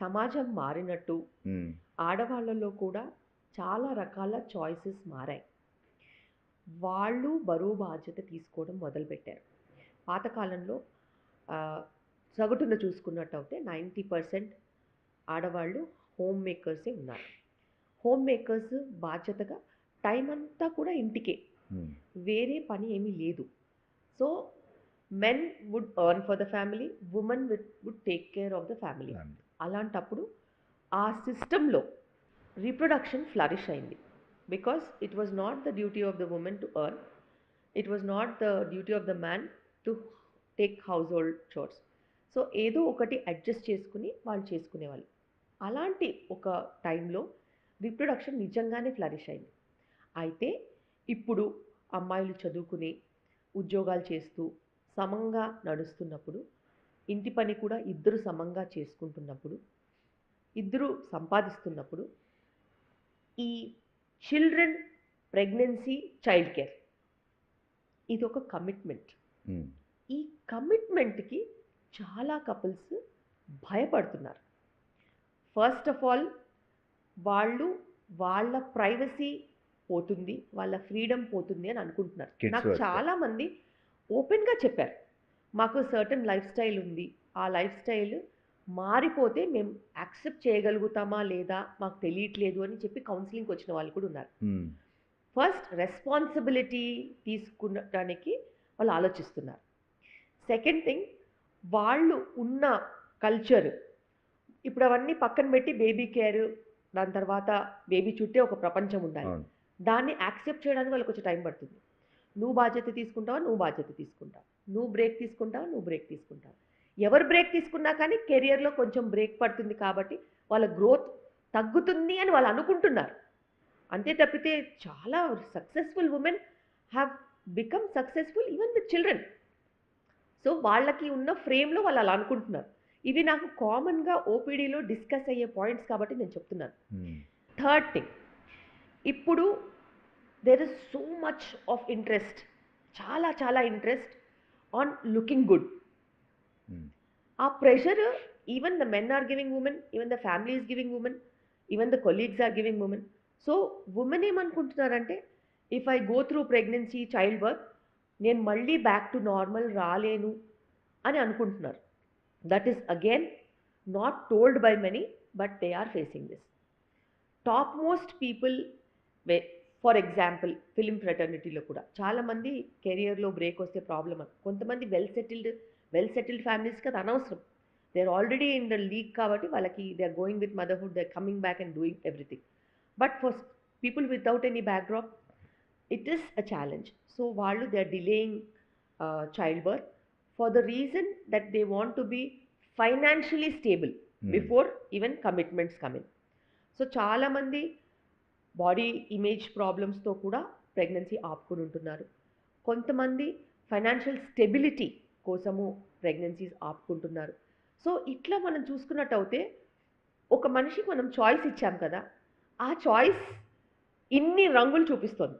సమాజం మారినట్టు ఆడవాళ్ళలో కూడా చాలా రకాల చాయిసెస్ మారాయి. వాళ్ళు బరువు బాధ్యత తీసుకోవడం మొదలుపెట్టారు. పాతకాలంలో సగటున చూసుకున్నట్టయితే నైంటీ పర్సెంట్ ఆడవాళ్ళు హోమ్ మేకర్సే ఉన్నారు. హోమ్ మేకర్స్ బాధ్యతగా టైం అంతా కూడా ఇంటికే. వేరే పని ఏమీ లేదు. So men would earn for the family women with would take care of the family. అలాంటప్పుడు ఆ సిస్టంలో రీప్రొడక్షన్ ఫ్లరిష్ అయింది. Because it was not the duty of the women to earn it was not the duty of the man to take household chores so ఏదో ఒకటి adjust చేసుకుని వాళ్ళు చేసుకునేవాళ్ళు. అలాంటి ఒక టైంలో రీప్రొడక్షన్ నిజంగానే ఫ్లరిష్ అయింది. అయితే ఇప్పుడు అమ్మాయిలు చదువుకుని ఉద్యోగాలు చేస్తూ సమంగా నడుస్తున్నప్పుడు ఇంటి పని కూడా ఇద్దరు సమంగా చేసుకుంటున్నప్పుడు ఇద్దరు సంపాదిస్తున్నప్పుడు ఈ చిల్డ్రన్ ప్రెగ్నెన్సీ చైల్డ్ కేర్. ఇది ఒక కమిట్మెంట్ ఈ కమిట్మెంట్కి చాలా కపుల్స్ భయపడుతున్నారు. ఫస్ట్ ఆఫ్ ఆల్ వాళ్ళు వాళ్ళ ప్రైవసీ పోతుంది వాళ్ళ ఫ్రీడమ్ పోతుంది అని అనుకుంటున్నారు. నాకు వస్తే. చాలా మంది ఓపెన్గా చెప్పారు. మాకు సర్టన్ లైఫ్ స్టైల్ ఉంది. ఆ లైఫ్ స్టైల్ మారిపోతే మేము యాక్సెప్ట్ చేయగలుగుతామా లేదా మాకు తెలియట్లేదు అని చెప్పి కౌన్సిలింగ్కి వచ్చిన వాళ్ళు కూడా ఉన్నారు. ఫస్ట్ రెస్పాన్సిబిలిటీ తీసుకునడానికి వాళ్ళు ఆలోచిస్తున్నారు. సెకండ్ థింగ్ వాళ్ళు ఉన్న కల్చర్. ఇప్పుడు అవన్నీ పక్కన పెట్టి బేబీ కేర్ దాని తర్వాత బేబీ చుట్టే ఒక ప్రపంచం ఉండాలి. దాన్ని యాక్సెప్ట్ చేయడానికి వాళ్ళకి కొంచెం టైం పడుతుంది. నువ్వు బాధ్యత తీసుకుంటావా? నువ్వు బాధ్యత తీసుకుంటావు. నువ్వు బ్రేక్ తీసుకుంటావా నువ్వు బ్రేక్ తీసుకుంటావు. ఎవరు బ్రేక్ తీసుకున్నా కానీ కెరియర్లో కొంచెం బ్రేక్ పడుతుంది కాబట్టి వాళ్ళ గ్రోత్ తగ్గుతుంది అని వాళ్ళు అనుకుంటున్నారు. అంతే తప్పితే చాలా successful women have become successful even with children. So వాళ్ళకి ఉన్న ఫ్రేమ్లో వాళ్ళు అలా అనుకుంటున్నారు. ఇవి నాకు కామన్గా ఓపీడీలో డిస్కస్ అయ్యే పాయింట్స్ కాబట్టి నేను చెప్తున్నాను. Third thing. ఇప్పుడు there is so much of interest. చాలా చాలా interest on looking good um, ఆ pressure even the men are giving women even the family is giving women even the colleagues are giving women so women ఏమనుకుంటున్నారంటే if I go through pregnancy child birth నేను మళ్ళీ back to normal రాలేను అని అనుకుంటున్నారు. That is again not told by many but they are facing this top most people for example film ఫ్రెటర్నిటీలో కూడా చాలామంది కెరియర్లో break వస్తే ప్రాబ్లమ్ అని. కొంతమంది వెల్ సెటిల్డ్ వెల్ సెటిల్డ్ ఫ్యామిలీస్కి అది అనవసరం. They are already in the league కాబట్టి వాళ్ళకి they are going with motherhood they coming back and doing everything but for people without any backdrop it is a challenge so వాళ్ళు they are delaying child birth for the reason that they want to be financially stable before even commitments coming so చాలామంది body image ప్రాబ్లమ్స్తో కూడా pregnancy ఆపుకుని ఉంటున్నారు. కొంతమంది financial stability కోసము pregnancies ఆపుకుంటున్నారు. So ఇట్లా మనం చూసుకున్నట్టయితే ఒక మనిషికి మనం చాయిస్ ఇచ్చాం కదా ఆ చాయిస్ ఇన్ని రంగులు చూపిస్తుంది.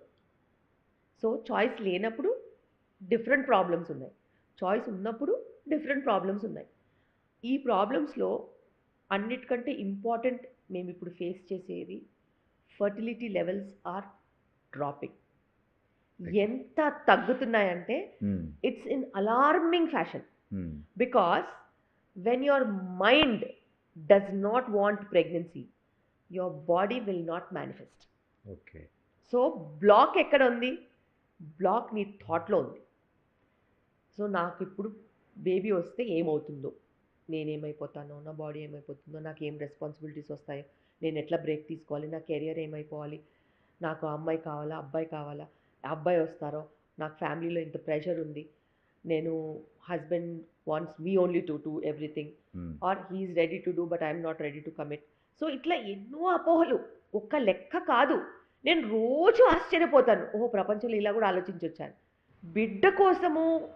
సో చాయిస్ లేనప్పుడు డిఫరెంట్ ప్రాబ్లమ్స్ ఉన్నాయి. చాయిస్ ఉన్నప్పుడు డిఫరెంట్ ప్రాబ్లమ్స్ ఉన్నాయి. ఈ ప్రాబ్లమ్స్లో అన్నిటికంటే ఇంపార్టెంట్ మేము ఇప్పుడు ఫేస్ చేసేది ఫర్టిలిటీ లెవెల్స్ ఆర్ డ్రాపింగ్ ఎంత తగ్గుతున్నాయంటే it's in alarming fashion because when your mind does not want pregnancy your body will not manifest okay so block ఎక్కడ ఉంది? బ్లాక్ నీ థాట్లో ఉంది. సో నాకు ఇప్పుడు బేబీ వస్తే ఏమవుతుందో? నేనేమైపోతానో? నా బాడీ ఏమైపోతుందో? నాకు ఏం రెస్పాన్సిబిలిటీస్ వస్తాయో? నేను ఎట్లా బ్రేక్ తీసుకోవాలి? నా కెరియర్ ఏమైపోవాలి? నాకు అమ్మాయి కావాలా? అబ్బాయి కావాలా? అబ్బాయి వస్తారో? నాకు ఫ్యామిలీలో ఇంత ప్రెషర్ ఉంది. నేను husband wants me only to do everything. Or he's ready to do but I'm not ready to commit. So ఇట్లా ఎన్నో అపోహలు. ఒక్క లెక్క కాదు. నేను రోజు ఆశ్చర్యపోతాను. ఓహో ప్రపంచంలో ఇలా కూడా ఆలోచించొచ్చాను. బిడ్డ కోసము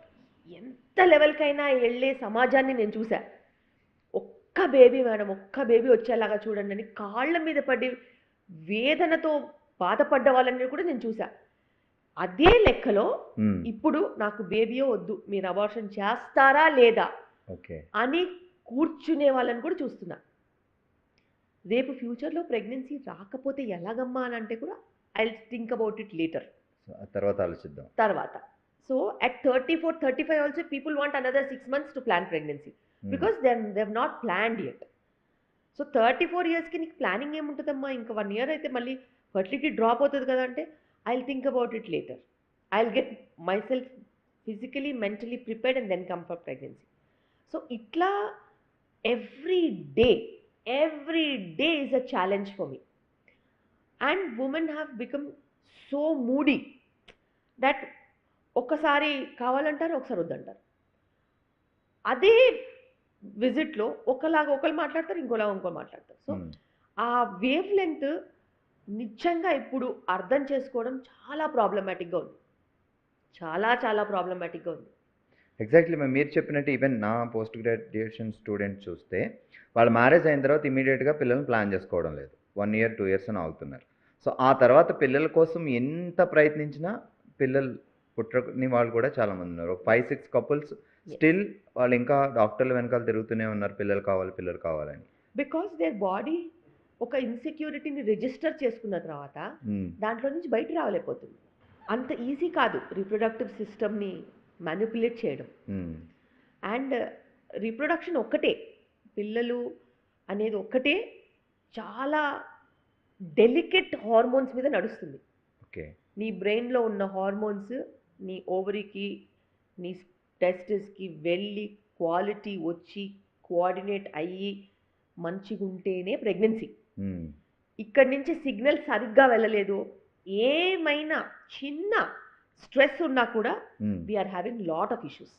ఎంత లెవెల్కైనా వెళ్ళే సమాజాన్ని నేను చూసా ఒక్క బేబీ మేడం ఒక్క బేబీ వచ్చేలాగా చూడండి అని కాళ్ళ మీద పడి వేదనతో బాధపడ్డ వాళ్ళని కూడా నేను చూసా. అదే లెక్కలో ఇప్పుడు నాకు బేబీయో వద్దు మీరు అబార్షన్ చేస్తారా లేదా ఓకే. అని కూర్చునే వాళ్ళని కూడా చూస్తున్నా. రేపు ఫ్యూచర్లో ప్రెగ్నెన్సీ రాకపోతే ఎలాగమ్మా అని అంటే కూడా I think about it later తర్వాత ఆలోచిద్దాం. తర్వాత. So at thirty four thirty five also people want another six months to plan pregnancy. Because they they not planned yet so thirty four ఇయర్స్కి నీకు ప్లానింగ్ ఏముంటుందమ్మా? ఇంకా వన్ ఇయర్ అయితే మళ్ళీ fertility drop అవుతుంది కదా అంటే I will think about it later I will get myself physically mentally prepared and then come for pregnancy so ఇట్లా every day every day is a challenge for me and women have become so moody that ఒక్కసారి కావాలంటారు ఒకసారి వద్దంటారు. అదే విజిట్లో ఒకలాగా ఒకరు మాట్లాడతారు ఇంకోలాగా ఇంకో మాట్లాడతారు. సో. ఆ వేవ్ లెంత్ నిజంగా ఇప్పుడు అర్థం చేసుకోవడం చాలా ప్రాబ్లమాటిక్గా ఉంది. చాలా చాలా ప్రాబ్లమాటిక్గా ఉంది. ఎగ్జాక్ట్లీ మ్యామ్ మీరు చెప్పినట్టు ఈవెన్ నా పోస్ట్ గ్రాడ్యుయేషన్ స్టూడెంట్ చూస్తే వాళ్ళ మ్యారేజ్ అయిన తర్వాత ఇమీడియట్గా పిల్లల్ని ప్లాన్ చేసుకోవడం లేదు. వన్ ఇయర్ టూ ఇయర్స్ అని ఆగుతున్నారు. సో ఆ తర్వాత పిల్లల కోసం ఎంత ప్రయత్నించినా పిల్లలు పుట్టని వాళ్ళు కూడా చాలా మంది ఉన్నారు ఒక ఫైవ్ సిక్స్ కపుల్స్ స్టిల్ వాళ్ళు ఇంకా డాక్టర్ల వెనకాల తిరుగుతూనే ఉన్నారు. పిల్లలు కావాలి పిల్లలు కావాలని. బికాస్ దేర్ బాడీ ఒక ఇన్సెక్యూరిటీని రిజిస్టర్ చేసుకున్న తర్వాత Hmm. దాంట్లో నుంచి బయట రావలేకపోతుంది. అంత ఈజీ కాదు రీప్రొడక్టివ్ సిస్టమ్ని మ్యానిపులేట్ చేయడం. Hmm. అండ్ రీప్రొడక్షన్ ఒక్కటే పిల్లలు అనేది ఒక్కటే చాలా డెలికేట్ హార్మోన్స్ మీద నడుస్తుంది. ఓకే నీ బ్రెయిన్లో ఉన్న హార్మోన్స్ నీ ఓవరీకి నీ టెస్టిస్కి వెళ్ళి క్వాలిటీ వచ్చి కోఆర్డినేట్ అయ్యి మంచిగా ఉంటేనే ప్రెగ్నెన్సీ. ఇక్కడి నుంచి సిగ్నల్ సరిగ్గా వెళ్ళలేదు ఏమైనా చిన్న స్ట్రెస్ ఉన్నా కూడా. We are having lot of issues